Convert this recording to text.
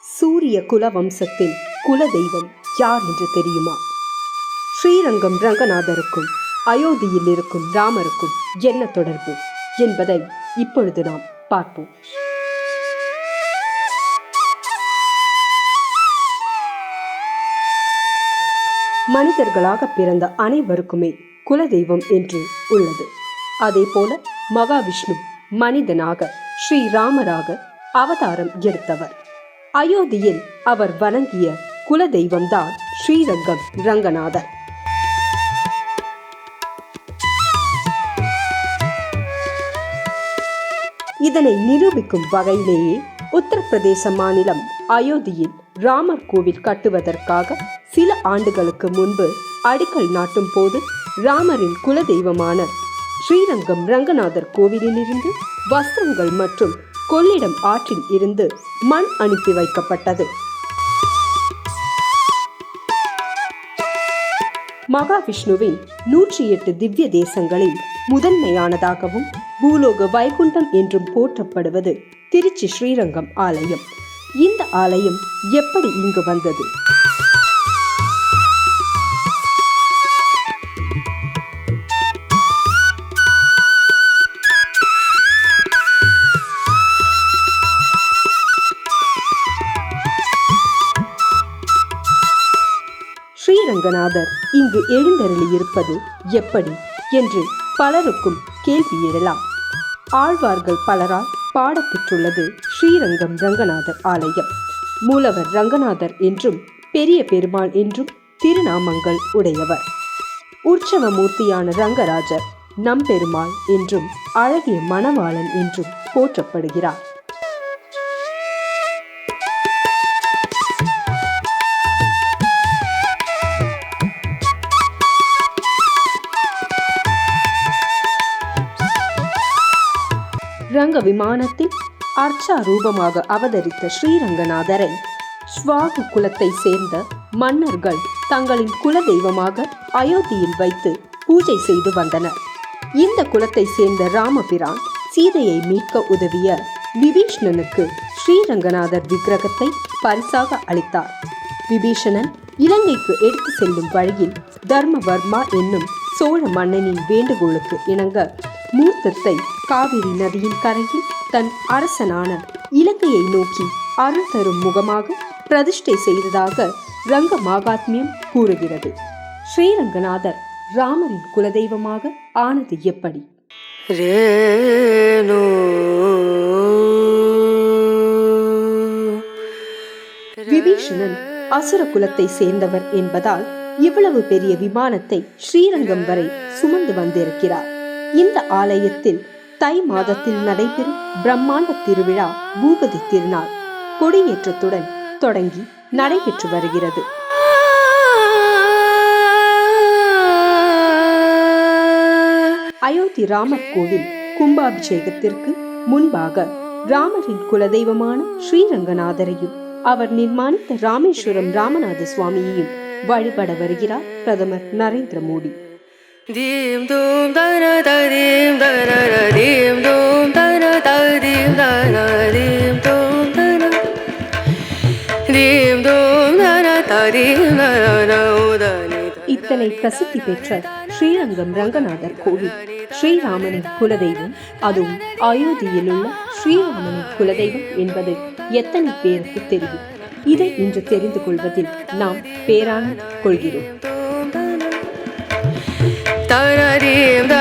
சூரிய குல வம்சத்தின் குல தெய்வம் யார் என்று தெரியுமா? ஸ்ரீரங்கம் ரங்கநாதருக்கும் அயோத்தியில் இருக்கும் ராமருக்கும் என்ன தொடர்பு என்பதை இப்பொழுது நாம் பார்ப்போம். மனிதர்களாக பிறந்த அனைவருக்குமே குலதெய்வம் என்று உள்ளது. அதே போல மகாவிஷ்ணு மனிதனாக ஸ்ரீராமராக அவதாரம் எடுத்தவர். அயோத்தியில் அவர் வணங்கிய குலதெய்வம்தான் ஸ்ரீரங்கம் ரங்கநாதர். இதனை நிரூபிக்கும் வகையிலேயே உத்தரப்பிரதேச மாநிலம் அயோத்தியில் ராமர் கோவில் கட்டுவதற்காக சில ஆண்டுகளுக்கு முன்பு அடிக்கல் நாட்டும் போது ராமரின் குலதெய்வமான ஸ்ரீரங்கம் ரங்கநாதர் கோவிலிலிருந்து வஸ்திரங்கள் மற்றும் கொள்ளிடம் ஆற்றில் இருந்து மண் அனுப்பி வைக்கப்பட்டது. மகாவிஷ்ணுவின் நூற்றி எட்டு திவ்ய தேசங்களில் முதன்மையானதாகவும் பூலோக வைகுண்டம் என்றும் போற்றப்படுவது திருச்சி ஸ்ரீரங்கம் ஆலயம். இந்த ஆலயம் எப்படி இங்கு வந்தது? ஸ்ரீரங்கநாதர் இங்கு எழுந்தருளி இருப்பது எப்படி என்று பலருக்கும் கேள்வி எழலாம். ஆழ்வார்கள் பலரால் பாடப்பெற்றுள்ளது ஸ்ரீரங்கம் ரங்கநாதர் ஆலயம். மூலவர் ரங்கநாதர் என்றும் பெரிய பெருமாள் என்றும் திருநாமங்கள் உடையவர். உற்சவ மூர்த்தியான ரங்கராஜர் நம்பெருமாள் என்றும் அழகிய மணவாளன் என்றும் போற்றப்படுகிறார். ரங்க விமானத்தில் அர்ச்சா ரூபமாக அவதரித்த ஸ்ரீரங்கநாதரை ஸ்வாகு குலத்தை சேர்ந்த மன்னர்கள் தங்களின் குல தெய்வமாக அயோத்தியில் வைத்து பூஜை செய்து வந்தனர். இந்த குலத்தை சேர்ந்த ராமபிரான் சீதையை மீட்க உதவிய விபீஷ்ணனுக்கு ஸ்ரீரங்கநாதர் விக்கிரகத்தை பரிசாக அளித்தார். விபீஷணன் இலங்கைக்கு எடுத்து செல்லும் வழியில் தர்மவர்மா என்னும் சோழ மன்னனின் வேண்டுகோளுக்கு இணங்க மூர்த்தத்தை காவிரி நதியின் கரையில் தன் அரசனான இலங்கையை நோக்கி அருள் தரும் முகமாக பிரதிஷ்டை செய்ததாக ரங்க மாகாத்மியம் கூறுகிறது. ஸ்ரீரங்கநாதர் ராமரின் குலதெய்வமாக ஆனது எப்படி? ரேணு. விபீஷணன் அசுர குலத்தை சேர்ந்தவர் என்பதால் இவ்வளவு பெரிய விமானத்தை ஸ்ரீரங்கம் வரை சுமந்து வந்திருக்கிறார். இந்த ஆலயத்தில் தை மாதத்தில் நடைபெறும் பிரம்மாண்ட திருவிழா பூபதி திருநாள் கொடியேற்றத்துடன் தொடங்கி நடைபெற்று வருகிறது. அயோத்தி ராமர் கோவில் கும்பாபிஷேகத்திற்கு முன்பாக ராமரின் குலதெய்வமான ஸ்ரீரங்கநாதரையும் அவர் நிர்மாணித்த ராமேஸ்வரம் ராமநாத சுவாமியையும் வழிபட வருகிறார் பிரதமர் நரேந்திர மோடி. தீம் தூம் தன ததீம் தன தீம் தூம் தன ததீம் தன தீம் தூம் தன தீம் தூம் தன ததீம் தன உதனி இத்தனை பிரசித்தி பெற்ற ஸ்ரீரங்கம் ரங்கநாதர் கோவில். ஸ்ரீராமனின் குலதெய்வம். அதுவும் அயோத்தியில் உள்ள ஸ்ரீராமனின் குலதெய்வம் என்பது எத்தனை பேருக்கு தெரியும்? இதை இன்று தெரிந்து கொள்வதில் நாம் பேரான கொள்கிறோம். தன தீம் தன